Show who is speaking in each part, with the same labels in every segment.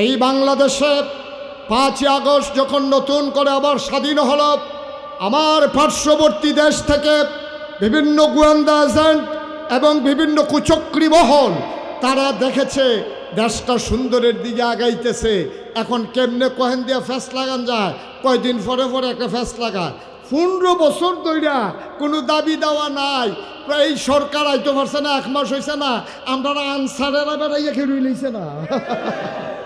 Speaker 1: এই বাংলাদেশে পাঁচই আগস্ট যখন নতুন করে আবার স্বাধীন হল, আমার পার্শ্ববর্তী দেশ থেকে বিভিন্ন গোয়েন্দা এজেন্ট এবং বিভিন্ন কুচক্রী মহল, তারা দেখেছে দেশটা সুন্দরের দিকে আগাইতেছে। এখন কেমনে কহেন দিয়ে ফ্যাস লাগান যায়? কয়দিন পরে পরে একটা ফ্যাস লাগায়। পনেরো বছর ধইরা কোনো দাবি দেওয়া নাই। এই সরকার আইতে পারছে না, এক মাস হয়েছে না। আমরা আনসারেরা বেড়াইয়া খেয়ে রইলেছে না।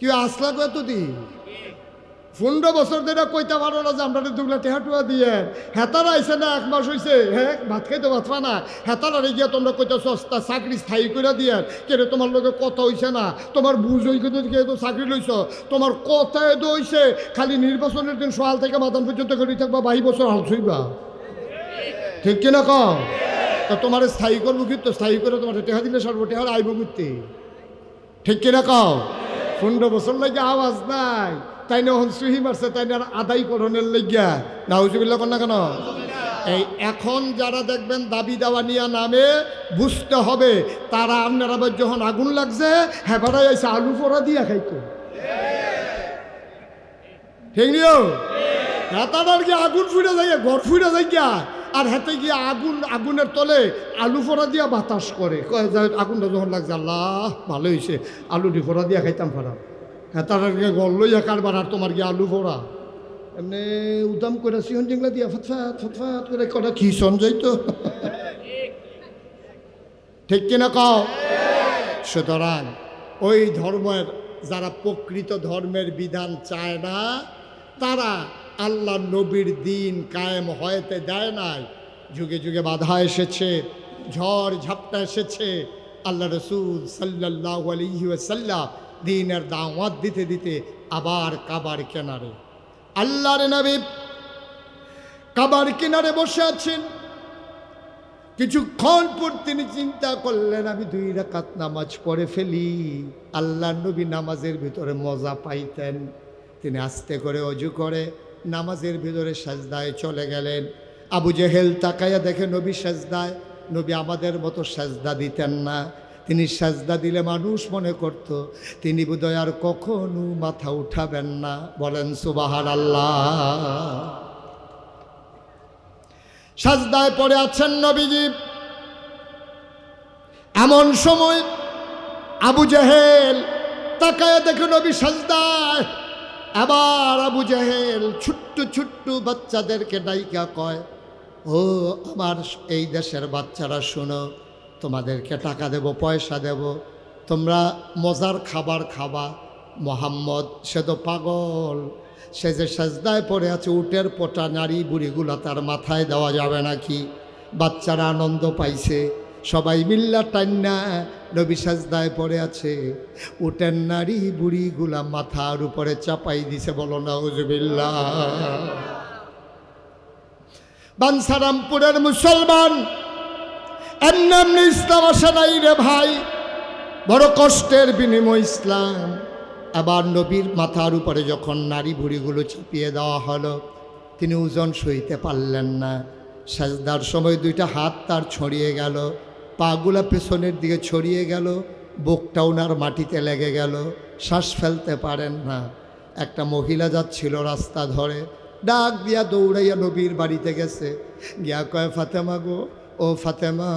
Speaker 1: কি আসলা কত দিন পনেরো বছর ধরে কইতে পারো না যে আমরা দুগলা টেহাটুয়া দিয়ে। হেতার আইসে না, এক মাস হয়েছে হ্যাঁ ভাত খাইতে পারবা না। হেতার আরে গিয়া তোমরা কইতে সস্তা চাকরি স্থায়ী করে দিয়ে। কেন তোমার লোকে কথা হইছে না? তোমার বুঝ হই কিন্তু তো চাকরি লইছ? তোমার কথা এদো হইছে, খালি নির্বাচনের দিন সকাল থেকে মাতান পর্যন্ত করি থাকবা বাই বছর হাল ছুইবা ঠিক কিনা কম তা তোমার স্থায়ী করব কিন্তু স্থায়ী করে তোমার টেহা দিলে সর্ব, টেহার আইব করতে ঠিক কিনা কও? পনেরো বছর লাগে আওয়াজ নাই। তাই না হন সুহি মারছে, তাই না আদায় করণের লেগিয়া। নাউজুবিল্লা না কেন? এই এখন যারা দেখবেন দাবি দাওয়া নিয়ে নামে, বুঝতে হবে তারা আপনার আবার যখন আগুন লাগছে বাড়াই আইসে আলু পোড়া দিয়া খাইতো। ঠিক নিও তার কি আগুন ফুটে যাই ঘর ফুটে যাই গিয়া। আর হাতে গিয়ে আগুন, আগুনের তলে আলু ফোড়া দিয়া বাতাস করে। আগুনটা যখন লাগছে, আল্লাহ, ভালো হয়েছে আলু ডি ফোড়া দিয়া খাইতাম ফোড়া হ্যাঁ তার গল লইয়া কারবার আর তোমার গিয়ে আলু ফোড়া। এমনি উদাম করে সিহন জিংলা দিয়া ফটফাট ফটফাট করে কটা কি সঞ্জয় তো? ঠিক কিনা কও? সুতরাং ওই ধর্মের, যারা প্রকৃত ধর্মের বিধান চায় না, তারা আল্লাহ নবীর দিন কায়েম হয়তে দেয় নাই। যুগে যুগে বাধা এসেছে, ঝড় ঝাপটা এসেছে। আল্লাহ রসুল সাল্লাহ আলহিসাল্লাম দিনের দাওয়াত দিতে দিতে আবার কাবার কেনারে, আল্লাহর নবী কাবার কিনারে বসে আছেন। কিছুক্ষণ পর তিনি চিন্তা করলেন, আমি দুই রাকাত নামাজ পড়ে ফেলি আল্লাহ নবী নামাজের ভিতরে মজা পাইতেন। তিনি আস্তে করে অজু করে নামাজের ভিতরে সাজদায় চলে গেলেন। আবু জেহেল তাকাইয়া দেখে নবী সাজদায়, নবী আমাদের মতো সাজদা দিতেন না। তিনি সাজদা দিলে মানুষ মনে করত, তিনি বোধহয় আর কখনো মাথা উঠাবেন না। বলেন সুবাহার আল্লাহ সাজদায় পড়ে আছেন নবীজি। এমন সময় আবু জাহেল তাকায় দেখে নবী সাজদায় আবার আবু জাহেল ছোট্ট ছোট্ট বাচ্চাদেরকে ডাইকা কয়, ও আমার এই দেশের বাচ্চারা শোনো, তোমাদেরকে টাকা দেব, পয়সা দেব, তোমরা মজার খাবার খাবা। মোহাম্মদ, সে তো পাগল। সে যে সাজদায় পড়ে আছে, উটের পোটা নারী বুড়িগুলো তার মাথায় দেওয়া যাবে নাকি? বাচ্চারা আনন্দ পাইছে। সবাই মিল্লা টান্না নবী সাজদায় পড়ে আছে। উটের নারী বুড়িগুলা মাথার উপরে চাপাই দিছে, বলো না হুজবিল্লা বানসারামপুরের মুসলমান এমনি ইসলাম আসে নাই রে ভাই। বড় কষ্টের বিনিময় ইসলাম। আবার নবীর মাথার উপরে যখন নারী বুড়িগুলো চাপিয়ে দেওয়া হলো, তিনি ওজন সইতে পারলেন না। সাজদার সময় দুইটা হাত তার ছড়িয়ে গেল। পাগুলা পেছনের দিকে ছড়িয়ে গেল, বুকটা ওনার মাটিতে লেগে গেল, শ্বাস ফেলতে পারেন না। একটা মহিলা যাচ্ছিল রাস্তা ধরে, ডাক দিয়া দৌড়াইয়া নবীর বাড়িতে গেছে। গিয়া কয়, ফাতেমা গো, ও ফাতেমা,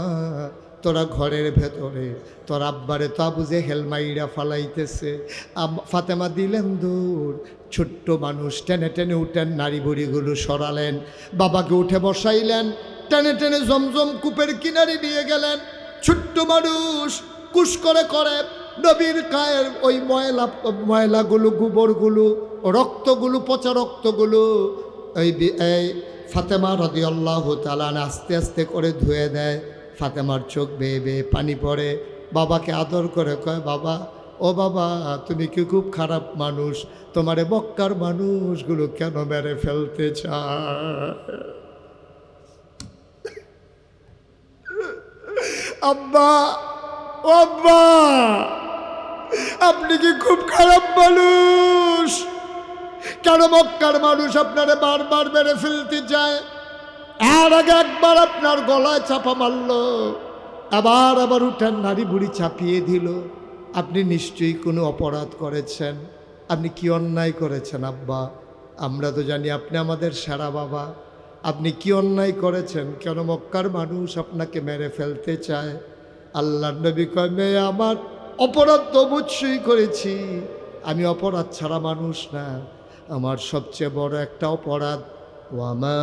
Speaker 1: তোরা ঘরের ভেতরে, তোর আব্বারে তো বুঝে হেলমাইরা ফালাইতেছে। ফাতেমা দিলেন দূর, ছোট্ট মানুষ টেনে টেনে উঠেন নারী বুড়িগুলো সরালেন। বাবাকে উঠে বসাইলেন টেনে টেনে জমজম কূপের কিনারে নিয়ে গেলেন। ছোট্ট মানুষ কুশ করে করে নবীর গায়ের ওই ময়লা, ময়লাগুলো, গোবরগুলো, রক্তগুলো, পচা রক্তগুলো ওই এই ফাতেমা আল্লাহ তালান আস্তে আস্তে করে ধুয়ে দেয়। ফাতেমার চোখ বেয়ে বেয়ে পানি পড়ে। বাবাকে আদর করে কয়, বাবা, ও বাবা, তুমি কি খুব খারাপ মানুষ? তোমারে বক্কার মানুষগুলো কেন মেরে ফেলতে চায়? আব্বা ও আব্বা, আপনি কি খুব খারাপ মানুষ? কেন মক্কার মানুষ আপনারে বারবার মেরে ফেলতে চায়? আর আগে একবার আপনার গলায় চাপা মারল, আবার আবার উঠান নারী বুড়ি চাপিয়ে দিল। আপনি নিশ্চয়ই কোনো অপরাধ করেছেন? আপনি কি অন্যায় করেছেন আব্বা? আমরা তো জানি আপনি আমাদের সারা বাবা। আপনি কি অন্যায় করেছেন? কেন মক্কার মানুষ আপনাকে মেরে ফেলতে চায়? আল্লাহ নবী কয় মেয়ে আমার অপরাধ তো অবশ্যই করেছি। আমি অপরাধ ছাড়া মানুষ না। আমার সবচেয়ে বড় একটা অপরাধ ওয়ামা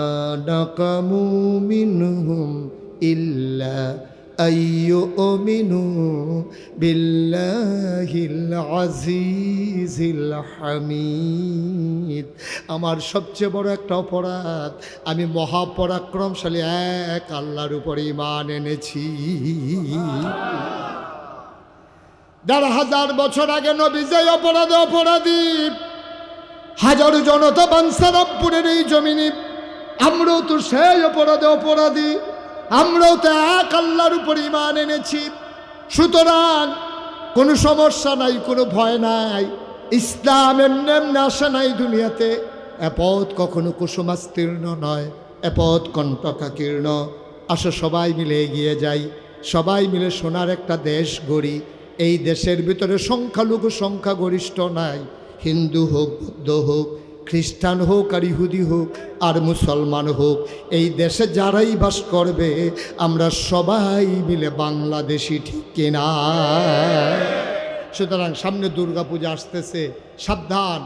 Speaker 1: ইল্লা আইয়ুমিনু বিল্লাহিল আজিজিল হামিদ। আমার সবচেয়ে বড় একটা অপরাধ, আমি মহাপরাক্রমশালী এক আল্লাহর উপর ইমান এনেছি। দেড় হাজার বছর আগে নবী যে অপরাধে অপরাধী, হাজার জনতা বানসারামপুরের এই জমিনে, আমরাও তো সেই অপরাধে অপরাধী। আমরাও তো এক আল্লাহর উপর ইমান এনেছি। সুতরাং কোনো সমস্যা নাই, কোনো ভয় নাই। ইসলাম এমনি এমনি নাই দুনিয়াতে। এপথ কখনো কুসুমাস্তীর্ণ নয় এপথ কণ্টকাকীর্ণ। আসো সবাই মিলে এগিয়ে যাই। সবাই মিলে সোনার একটা দেশ গড়ি। এই দেশের ভিতরে সংখ্যালঘু সংখ্যাগরিষ্ঠ নাই। হিন্দু হোক, বৌদ্ধ হোক খ্রিস্টান হোক আর ইহুদি হোক আর মুসলমান হোক, এই দেশে যারাই বাস করবে, আমরা সবাই মিলে বাংলাদেশি, ঠিক কিনা সুতরাং সামনে দুর্গাপূজা আসতেছে, সাবধান।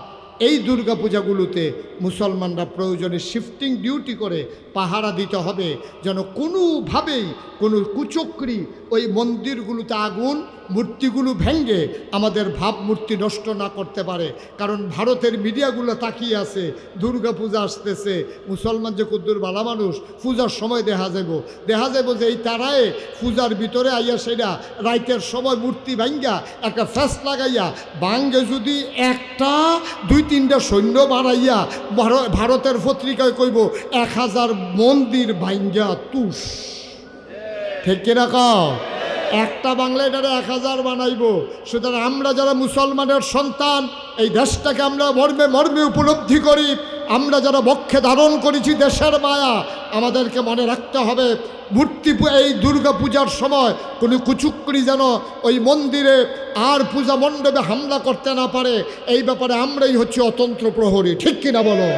Speaker 1: এই দুর্গাপূজাগুলোতে মুসলমানরা প্রয়োজনে শিফটিং ডিউটি করে পাহারা দিতে হবে, যেন কোনোভাবেই কোনো কুচক্রি ওই মন্দিরগুলোতে আগুন মূর্তিগুলো ভেঙ্গে আমাদের ভাবমূর্তি নষ্ট না করতে পারে। কারণ ভারতের মিডিয়াগুলো তাকিয়ে আছে, দুর্গা পূজা আসতেছে, মুসলমান যে কুদ্দুর বালা মানুষ, পূজার সময় দেখা যাব। দেখা যাব যে এই তারায় পূজার ভিতরে আইয়া সেটা রাইতের সময় মূর্তি ভাঙ্গা, একটা ফ্যাস লাগাইয়া, বাঙ্গে যদি একটা, দুই, তিনটা সৈন্য বাড়াইয়া ভার- ভারতের পত্রিকায় কইব, এক হাজার মন্দির ভাঙ্গা তুষ। ঠিক কিনা কও? একটা বাংলা এটারে এক হাজার বানাইব। সুতরাং আমরা যারা মুসলমানের সন্তান, এই দেশটাকে আমরা মর্মে মর্মে উপলব্ধি করি, আমরা যারা বক্ষে ধারণ করেছি দেশের মায়া, আমাদেরকে মনে রাখতে হবে, মূর্তি এই দুর্গা পূজার সময় কোনো কুচুকরি যেন ওই মন্দিরে আর পূজা মণ্ডপে হামলা করতে না পারে, এই ব্যাপারে আমরাই হচ্ছে অতন্ত্র প্রহরী। ঠিক কিনা বলো?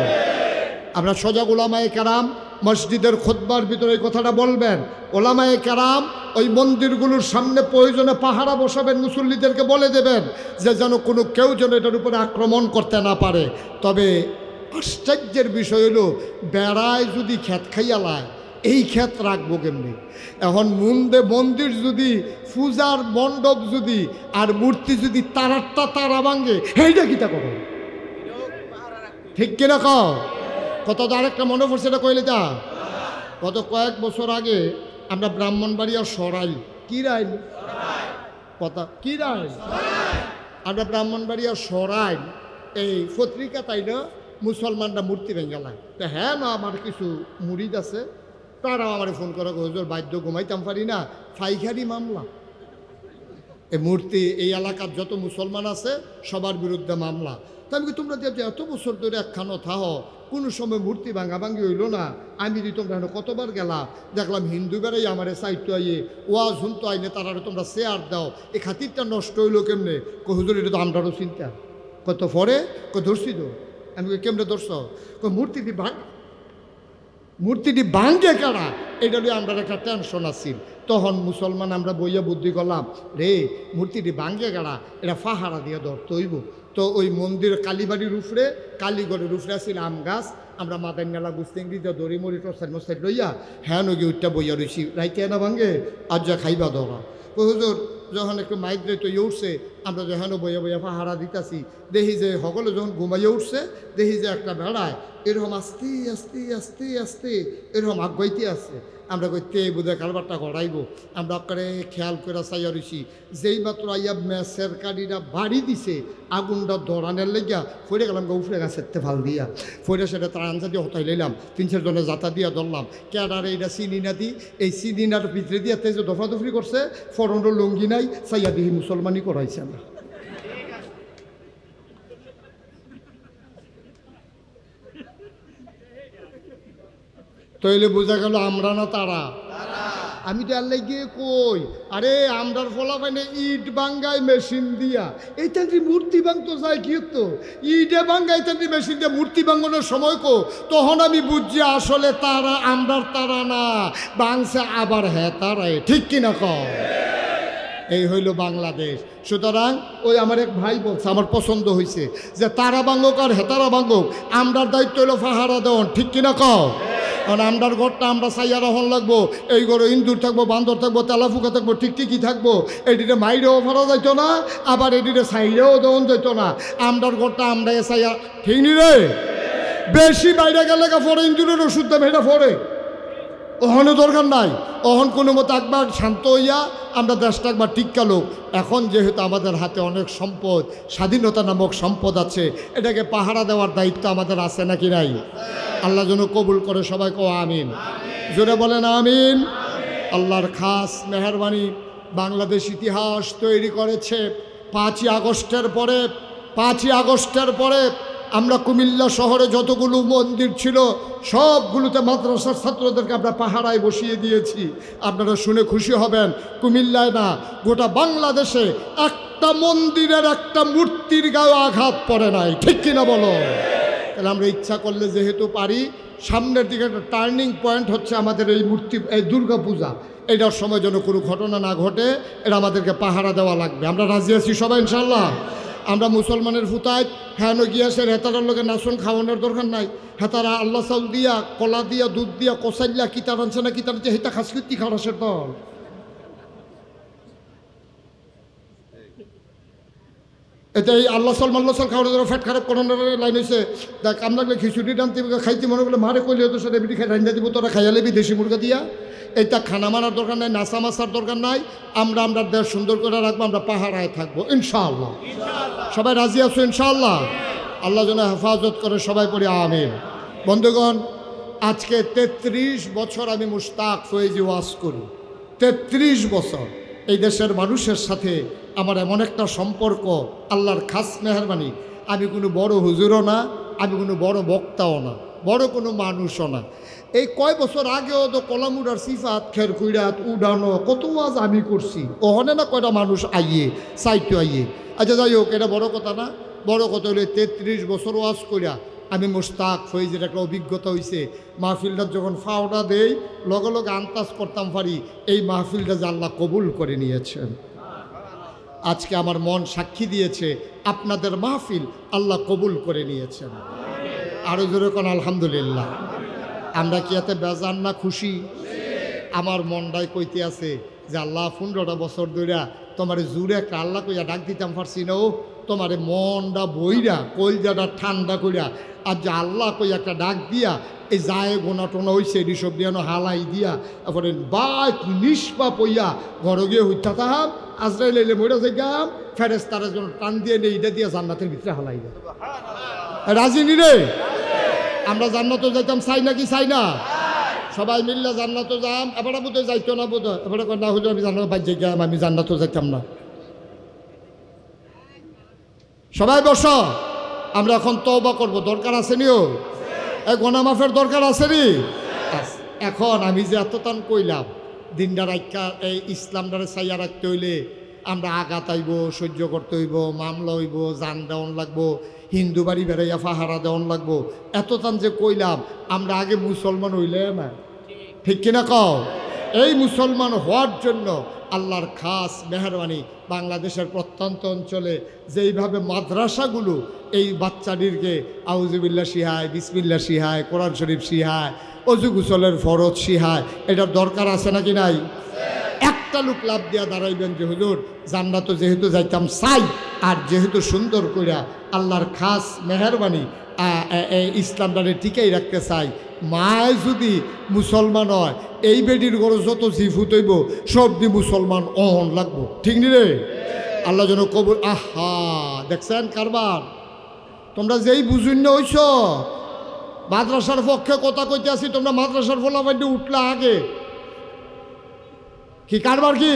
Speaker 1: আমরা সজাগ ওলামায়ে কারাম মসজিদের খোদবার ভিতরে এই কথাটা বলবেন। ওলামায়ে কারাম ওই মন্দিরগুলোর সামনে প্রয়োজনে পাহারা বসাবেন, মুসল্লিদেরকে বলে দেবেন যে যেন কোনো কেউ যেন এটার উপরে আক্রমণ করতে না পারে। তবে আশ্চর্যের বিষয় হলো, বেড়ায় যদি খ্যাত খাইয়া লায় এই ক্ষেত রাখব কেমনি? এখন মন্দে মন্দির যদি, পূজার মণ্ডপ যদি, আর মূর্তি যদি তারারটা তারা ভাঙ্গে এইটা কিতা করো ঠিক কিনা কও? কত তো আরেকটা মনে পড়ছে এটা কইলে যা গত কয়েক বছর আগে আমরা ব্রাহ্মণবাড়িয়া সরাই। কি রাইল কথা, কি রাইল আমরা ব্রাহ্মণবাড়িয়া সরাই, এই পত্রিকা তাই না, মুসলমানরা মূর্তি ভেঙ্গালায় তো হ্যাঁ না আমার কিছু মুড়িদ আছে, তারাও আমার ফোন করে হুজুর বাদ্য ঘুমাইতাম পারি না ফাইখারি মামলা। এই মূর্তি, এই এলাকার যত মুসলমান আছে, সবার বিরুদ্ধে মামলা। তা আমি তোমরা যে এত বছর ধরে একখানো থাহ কোনো সময় মূর্তি ভাঙা ভাঙ্গি হইল না। আমি যদি তোমরা কতবার গেলাম দেখলাম হিন্দু বেড়াই আমার সাহিত্য আইয়ে ওয়াজ শুনতো আইনে তারা তোমরা শেয়ার দাও। এই খাতিরটা নষ্ট হইল কেমনে? কো এটা তো আমরারও চিন্তা। কত পরে? কো ধরছি তো। আমি কই, কেমনে ধরছ? কো মূর্তিটি ভাঙ মূর্তিটি ভাঙ্গে কারা? এটা নিয়ে আমরা একটা টেনশন আছিল তখন মুসলমান আমরা বইয়া বুদ্ধি করলাম রে মূর্তিটি ভাঙ্গে কারা? এটা ফাহারা দিয়ে ধরতে হইব। তো ওই মন্দির কালীবাড়ির উফরে, কালীগড়ের উফরে আছিল আম গাছ। আমরা মাদার নালা গুস্তেঙ্গি দিয়ে দড়ি মরি টসাই মশাই লইয়া হ্যাঁ নগি উঠটা বইয়া রইছি। রাইতে না ভাঙ্গে আর যা খাইবা ধরা। ও হুজুর, যখন একটু মাইক তো উঠছে আমরা যখন বইয়া বইয়া পাহারা দিতাছি দেখি যে সকলে যখন ঘুমাইয়া উঠছে দেখি যে একটা বেড়ায়, এরকম আস্তে আস্তে আস্তে আস্তে এরকম আগাইতে আছে। আমরা কইতে বোধহয় কারবারটা গড়াইব। আমরা করে খেয়াল করে চাইয়া রইছি, যেই মাত্র আইয়া ম্যাচের কাড়িটা বাড়ি দিছে, আগুনটা ধরানের লেগিয়া ফইরে গেলাম গা উফরে গাছের ফাল দিয়া। ফইরে সেটা তার আনসা দিয়ে হতাই লইলাম, তিন চারজনে যাতা দিয়া ধরলাম। ক্যাডার এইটা চিনি না দি, এই চিনি নার ভিতরে দিয়া তেজ দফাদফি করছে ফরনের লুঙ্গি নাই, চাইয়া দিহি মুসলমানি করাইছে তৈলে বোঝা গেল আমরা না তারা। আমি তো আল্লাহ গিয়ে কই, আরে আমরার ফলা পাইনে ইট বাঙ্গায় মেশিন দিয়া। এই তান্ত্রি মূর্তি ভাঙতো যায় কি তো ইটে বাঙ্গাই তান্ত্রি মেশিন দিয়ে মূর্তি ভাঙানোর সময় কো, তখন আমি বুঝছি আসলে তারা আমরার তারা না, বাংছে আবার হ্যাঁ তারাই। ঠিক কিনা কও? এই হইল বাংলাদেশ। সুতরাং ওই আমার এক ভাই বলছে, আমার পছন্দ হয়েছে যে তারা বাঙ্গক আর হেতারা বাঙ্গক আমরার দায়িত্ব হইল ফাহারা দেওয়ান ঠিক কিনা কও? কারণ আমরার ঘরটা আমরা সাইয়া রহন লাগবো। এই ঘরে ইন্দুর থাকব, বান্দর থাকব, তেলাফুকা থাকব টিকটিকি থাকব। এটিতে মাইরেও ফারা যাইতো না, আবার এটিতে সাইরেও দেওয়ান যাইতো না। আমরার ঘরটা আমরা সাইয়া ঠিক নি রে? বেশি বাইরে গেলে ফরে ইন্দুরের ওষুধ দাম এটা ফরে ওহনও দরকার নাই। অহন কোনো মতো একবার শান্ত হইয়া আমরা দেশটা একবার টিক্কালো এখন যেহেতু আমাদের হাতে অনেক সম্পদ, স্বাধীনতা নামক সম্পদ আছে, এটাকে পাহারা দেওয়ার দায়িত্ব আমাদের আছে নাকি নাই? আল্লাহ যেন কবুল করে সবাই কো আমিন। জোরে বলেন আমিন। আল্লাহর খাস মেহরবানি বাংলাদেশ ইতিহাস তৈরি করেছে পাঁচই আগস্টের পরে। পাঁচই আগস্টের পরে আমরা কুমিল্লা শহরে যতগুলো মন্দির ছিল, সবগুলোতে মাদ্রাসার ছাত্রদেরকে আমরা পাহারায় বসিয়ে দিয়েছি। আপনারা শুনে খুশি হবেন, কুমিল্লায় না, গোটা বাংলাদেশে একটা মন্দিরের একটা মূর্তির গায়ে আঘাত পড়ে নাই। ঠিক কিনা বলো? তাহলে আমরা ইচ্ছা করলে যেহেতু পারি, সামনের দিকে একটা টার্নিং পয়েন্ট হচ্ছে আমাদের এই মূর্তি, এই দুর্গা পূজা। এটার সময় যেন কোনো ঘটনা না ঘটে, এটা আমাদেরকে পাহারা দেওয়া লাগবে। আমরা রাজি আছি সবাই ইনশাল্লাহ আমরা মুসলমানের ফুতায় হ্যাঁ গিয়াসের হেতারার লোকে নাচন খাওয়ানোর দরকার নাই। হেতারা আল্লাহ চাউল দিয়া, কলা দিয়া, দুধ দিয়া কষাইলা কিতা রানছে না কিতা রানছে হেতা খাস কীর্তি খারাসের দল। এটা এই আল্লাহ সাল মাল্লা সাল খাওয়ার ফ্যাট খারাপ করানোর লাইন হয়েছে দেখ, আমরা খিচুড়ি টানতে খাইতে মনে করলে মারে কইলে হতো সেটা বিটি খাই রান্না দিব, তোরা খাইয়া লেবি, দেশি মুরগা দিয়া। এটা খানা মারার দরকার নাই, নাচা মাসার দরকার নাই। আমরা আমরা দেশ সুন্দর করে রাখব, আমরা পাহাড়ায় থাকব, ইনশাআল্লাহ। সবাই রাজি আছো, ইনশাআল্লাহ? আল্লাহ যেন হেফাজত করে সবাই পড়ি, আমিন। বন্ধুগণ, আজকে তেত্রিশ বছর আমি মুস্তাক ফয়েজি ওয়াজ করি। তেত্রিশ বছর। এই দেশের মানুষের সাথে আমার এমন একটা সম্পর্ক, আল্লাহর খাস মেহরবানি। আমি কোনো বড় হুজুরও না, আমি কোনো বড় বক্তাও না, বড় কোনো মানুষও না। এই কয় বছর আগেও তো কলামুডার সিফাত, খের কুইরাত উডানো, কত ওয়াজ আমি করছি। ওখানে না কয়টা মানুষ আইয়ে, সাইটে আইয়ে। আচ্ছা যাই হোক, এটা বড় কথা না। বড় কথা হলে তেত্রিশ বছর ওয়াজ করিয়া আমি মোস্তাক ফৈজের একটা অভিজ্ঞতা হয়েছে মাহফিলটা যখন ফাওটা দেই, লগে লগে আন্তাজ করতাম পারি এই মাহফিলটা আল্লাহ কবুল করে নিয়েছেন। আজকে আমার মন সাক্ষী দিয়েছে, আপনাদের মাহফিল আল্লাহ কবুল করে নিয়েছেন। আরও জোরে কোন আলহামদুলিল্লাহ। আমরা কি এতে বেজান না খুশি? আমার মনটাই কইতে আছে যে আল্লাহ পনেরোটা বছর ধইরা তোমার জুড়ে একটা আল্লাহ কইয়া ডাক দিতাম পারছি না ও তোমার মনটা বইরা, কলজাটা ঠান্ডা কইরা, আর যে আল্লাহ কই একটা ডাক দিয়া, এই যায় গোনা টোনা হইছে এটি সব দিয়ে হালাই দিয়া, তারপরে বা নিষ্পা পইয়া ঘর গিয়ে হইতা তাহাম আজরাইল এলে মরে যাই গাম ফেরেস তারা যেন টান দিয়ে নেই এটা দিয়ে জান্নাতের ভিতরে হালাই দেয়। রাজি নি রে? আমরা জান্নাত যাইতাম, চাই নাকি চাই না? সবাই মিললে জান্নাত যাম, এবার বোধ যাইতো না বোধ এবার না হলে আমি জান্নাত বাজ্যে গেলাম আমি জান্নাত যাইতাম না। সবাই বস। আমরা এখন তওবা করব। দরকার আছে নিও এই গণামাফের দরকার আছে নি এখন আমি যে এতটান কইলাম দিনটা রাখা এই ইসলামটারে চাইয়া রাখতে হইলে আমরা আঘাত আইব সহ্য করতে হইব মামলা হইব জান দেওয়ান লাগবো হিন্দু বাড়ি বেড়াইয়া ফাহারা দেওয়ান লাগবো। এতটান যে কইলাম আমরা আগে মুসলমান হইলে না? ঠিক। কিনা কও? এই মুসলমান হওয়ার জন্য আল্লাহর খাস মেহরবানি বাংলাদেশের প্রত্যন্ত অঞ্চলে যেইভাবে মাদ্রাসাগুলো এই বাচ্চাটিরকে আউজুবিল্লা শিহায় বিসমিল্লা শিহায়, কোরআন শরীফ শিহায়, অজু গুসলের ফরজ শিহায়, এটার দরকার আছে নাকি নাই? একটা লোক লাভ দিয়া দাঁড়াইবেন যে, হুজুর, জান্নাত যেহেতু যাইতাম, চাই। আর যেহেতু সুন্দর কইরা আল্লাহর খাস মেহরবানি ইসলামটারে টিকাই রাখতে চাই মায় যদি মুসলমান হয়, এই বেডির গরজ যত জিফুত হইব সব দি মুসলমান অহন লাগবো। ঠিক নি রে? আল্লাহ যেন কবুল আহা, দেখছেন কারবার? তোমরা যেই বুঝুন না হইছ, মাদ্রাসার পক্ষে কথা কইতে আসি, তোমরা মাদ্রাসার ফলাফাইতে উঠলা আগে। কি কারবার কি?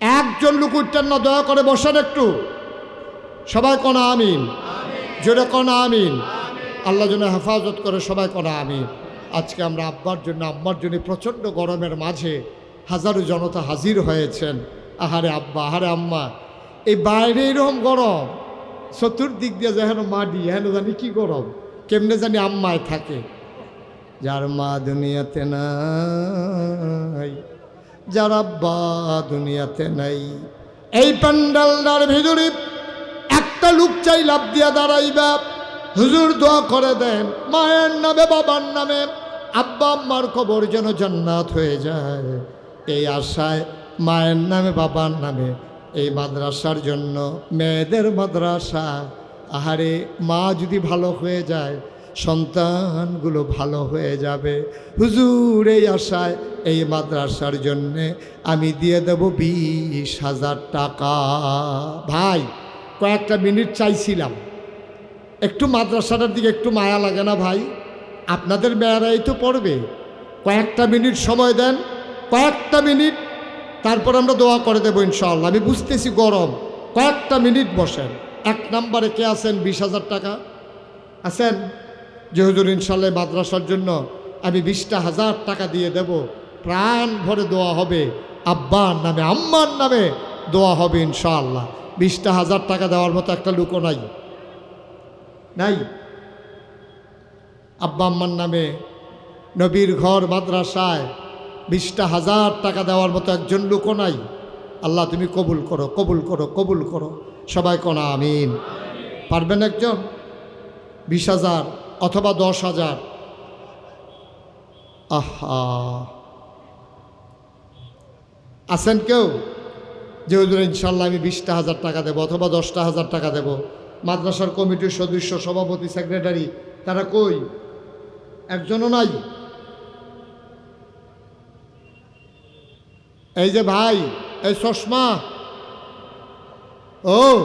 Speaker 1: একজন লোক উঠতেন না, দয়া করে বসেন একটু। সবাই কনা আমিন? জোরে কনা আমিন। আল্লাহ যেন হেফাজত করে, সবাই কনা আমিন। আজকে আমরা আব্বার জন্য, আম্মার জন্য প্রচণ্ড গরমের মাঝে হাজারো জনতা হাজির হয়েছেন। আহারে আব্বা, আহারে আম্মা, এই বাইরে এরকম গরম, চতুর্দিক দিয়ে যেন মাটি, হেন জানি কি গরম, কেমনে জানি আম্মায় থাকে। যার মা দুনিয়াতে নাই, যার আব্বা দুনিয়াতে নাই, এই প্যান্ডালটার ভিতরে একটা লোক চাই লাভ দিয়া দাঁড়াইবা। হুজুর দোয়া করে দেন, মায়ের নামে, বাবার নামে। আব্বা, আম্মার কবর যেন জান্নাত হয়ে যায়। এই আশায় মায়ের নামে, বাবার নামে এই মাদ্রাসার জন্য, মেয়েদের মাদ্রাসা। আহারে, মা যদি ভালো হয়ে যায়, সন্তানগুলো ভালো হয়ে যাবে। হুজুর, এই আশায় এই মাদ্রাসার জন্যে আমি দিয়ে দেব বিশ হাজার টাকা। ভাই কয়েকটা মিনিট চাইছিলাম। একটু মাদ্রাসাটার দিকে একটু মায়া লাগে না ভাই? আপনাদের মেয়েরাই তো পড়বে। কয়েকটা মিনিট সময় দেন, কয়েকটা মিনিট, তারপর আমরা দোয়া করে দেবো ইনশাল্লাহ আমি বুঝতেছি গরম। কয়েকটা মিনিট বসেন। এক নম্বরে কে আছেন? বিশ হাজার টাকা। আছেন? যে হুজুর ইনশাল্লাহ মাদ্রাসার জন্য আমি বিশটা হাজার টাকা দিয়ে দেব। প্রাণ ভরে দোয়া হবে। আব্বার নামে, আম্মার নামে দোয়া হবে ইনশাআল্লাহ। বিশটা হাজার টাকা দেওয়ার মতো একটা লুকো নাই। নাই। আব্বা আম্মার নামে নবীর ঘর, মাদ্রাসায় বিশটা হাজার টাকা দেওয়ার মতো একজন লোকও নাই। আল্লাহ তুমি কবুল করো কবুল করো কবুল করো। সবাই কোনা আমিন। পারবেন একজন? বিশ হাজার অথবা দশ হাজার। আহা। আছেন কেউ? যে হুজুর ইনশাল্লাহ আমি বিশটা হাজার টাকা দেবো অথবা দশটা হাজার টাকা দেবো। মাদ্রাসার কমিটির সদস্য, সভাপতি, সেক্রেটারি, তারা কই? একজনও নাই। এই যে ভাই, এই চশমা। ও,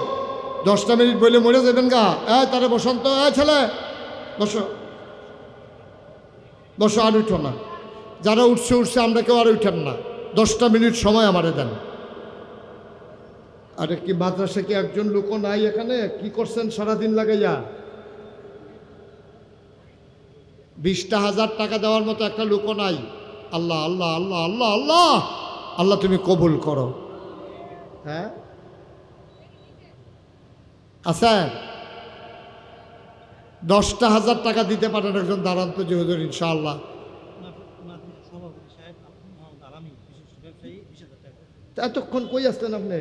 Speaker 1: দশটা মিনিট বলে মরে যাবেন গা। এ তারে বসন্ত এ ছেলে। বসো। বসো, আর উঠো না। যারা উঠছে উঠছে, আমরা কেউ আর উঠেন না। দশটা মিনিট সময় আমারে দেন। আরে কি মাদ্রাসা কি একজন লোকও নাই এখানে? কি করছেন সারাদিন লাগাইয়া? বিশটা হাজার টাকা দেওয়ার মতো একটা লোকও নাই। আল্লাহ আল্লাহ আল্লাহ আল্লাহ আল্লাহ! আল্লাহ তুমি কবুল করো। হ্যাঁ? আচ্ছা দশটা হাজার টাকা দিতে পারেন একজন দাঁড়ান তো যে হুজুর ইনশাআল্লাহ এতক্ষণ কই আসতেন আপনি?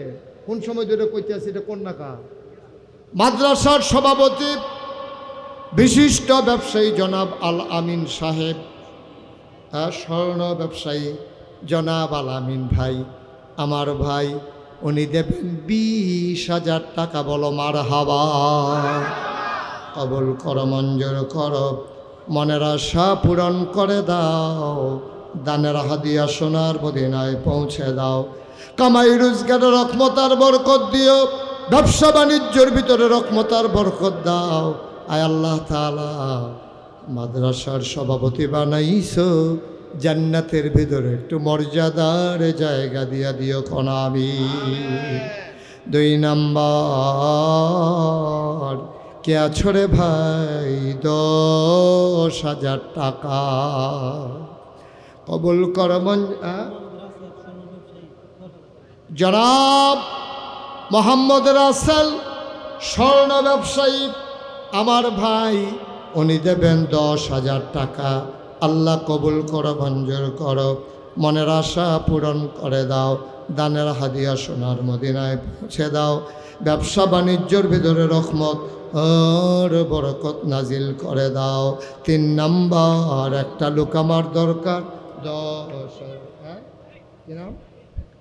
Speaker 1: কোন সময় ধরে কইতে আছে এটা কোন নাকা? মাদ্রাসার সভাপতি, বিশিষ্ট ব্যবসায়ী জনাব আল আমিন সাহেব আর স্বর্ণ ব্যবসায়ী জনাব আল আমিন ভাই, আমার ভাই, উনি দেবেন বিশ হাজার টাকা বলো মার হাওয়া কবল কর, মঞ্জুর কর, মনের আশা পূরণ করে দাও, দানের হাদিয়া সোনার মদিনায় পৌঁছে দাও। কামাই রোজগারের রকমতার বরকত দিও, ব্যবসা বাণিজ্যের ভিতরে রকমতার বরকত দাও। আয় আল্লাহ তালা মাদ্রাসার সভাপতি বানাইছো, জান্নাতের ভিতরে একটু মর্যাদার জায়গা দিয়া দিও কনামি দুই নাম্বার, কে আছরে ভাই? দশ হাজার টাকা। কবুল কর মন আ? জনাব মোহাম্মদ রাসেল স্বর্ণ ব্যবসায়ী, আমার ভাই, উনি দেবেন দশ হাজার টাকা। আল্লাহ কবুল করো, মঞ্জুর করো। মনের আশা পূরণ করে দাও। দানের হাদিয়া সোনার মদিনায় পৌঁছে দাও। ব্যবসা বাণিজ্যর ভিতরে রহমত ওর বরকত নাজিল করে দাও। তিন নাম্বার, একটা লোক আমার দরকার। দশ হ্যাঁ?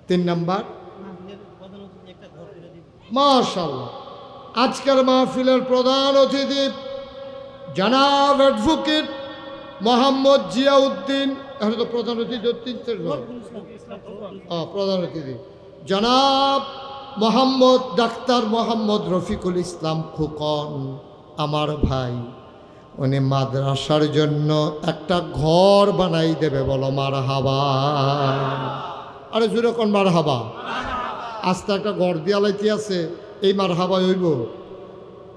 Speaker 1: তিন নাম্বার
Speaker 2: মাহফিলের প্রধান অতিথি একটা ঘর করে দিব
Speaker 1: মাশাল্লাহ আজকের মাহফিলের প্রধান অতিথি জানাব অ্যাডভোকেট মোহাম্মদ জিয়াউদ্দিন। এখন তো প্রধান অতিথি প্রধান অতিথি। জনাব মোহাম্মদ ডাক্তার মোহাম্মদ রফিকুল ইসলাম খোকন, আমার ভাই। উনি মাদ্রাসার জন্য একটা ঘর বানাই দেবে বলো মার হাবা আরে জুড়ে মার হাবা আস্তে একটা ঘর দিয়ালাইতে আছে, এই মার হাবা হইব।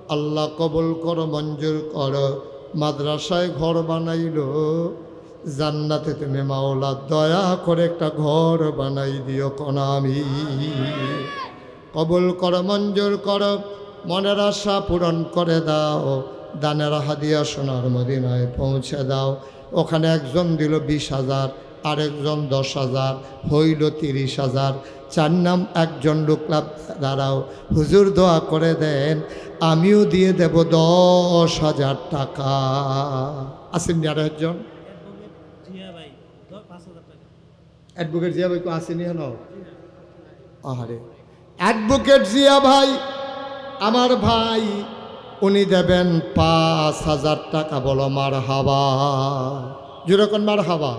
Speaker 1: আল্লাহ কবল কর, মঞ্জুর কর, মাদ্রাসায় ঘর বানাইল। জান্নাতে তুমি মাওলা দয়া করে একটা ঘর বানাই দিও কনা আমি কবুল কর, মঞ্জুর কর, মনের আশা পূরণ করে দাও। দানের হাদিয়া সোনার মদিনায় পৌঁছে দাও। ওখানে একজন দিল বিশ হাজার আরেকজন দশ হাজার, হইল তিরিশ হাজার। চার নাম একজন লোকলাভ দাঁড়াও, হুজুর দোয়া করে দেন, আমিও দিয়ে দেব দশ হাজার টাকা। আসেননি আর একজন।
Speaker 2: অ্যাডভোকেট জিয়া ভাই
Speaker 1: আসেনি হেন আহারে। অ্যাডভোকেট জিয়া ভাই, আমার ভাই, উনি দেবেন পাঁচ হাজার টাকা, বলো মার হাবা যেরকম মার হাবা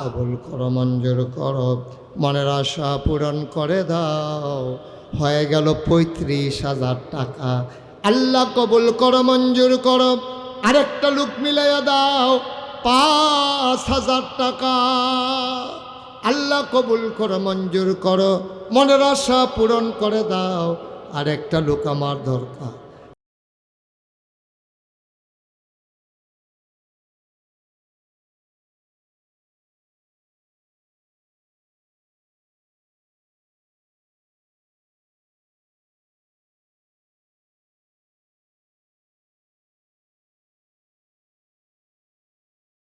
Speaker 1: কবুল কর, মঞ্জুর কর। মনের আশা পূরণ করে দাও। হয়ে গেল পঁয়ত্রিশ হাজার টাকা। আল্লাহ কবুল কর, মঞ্জুর করো। আরেকটা লুক মিলাইয়া দাও, পাঁচ হাজার টাকা। আল্লাহ কবুল করো, মঞ্জুর করো। মনের আশা পূরণ করে দাও। আর একটা লোক আমার দরকার।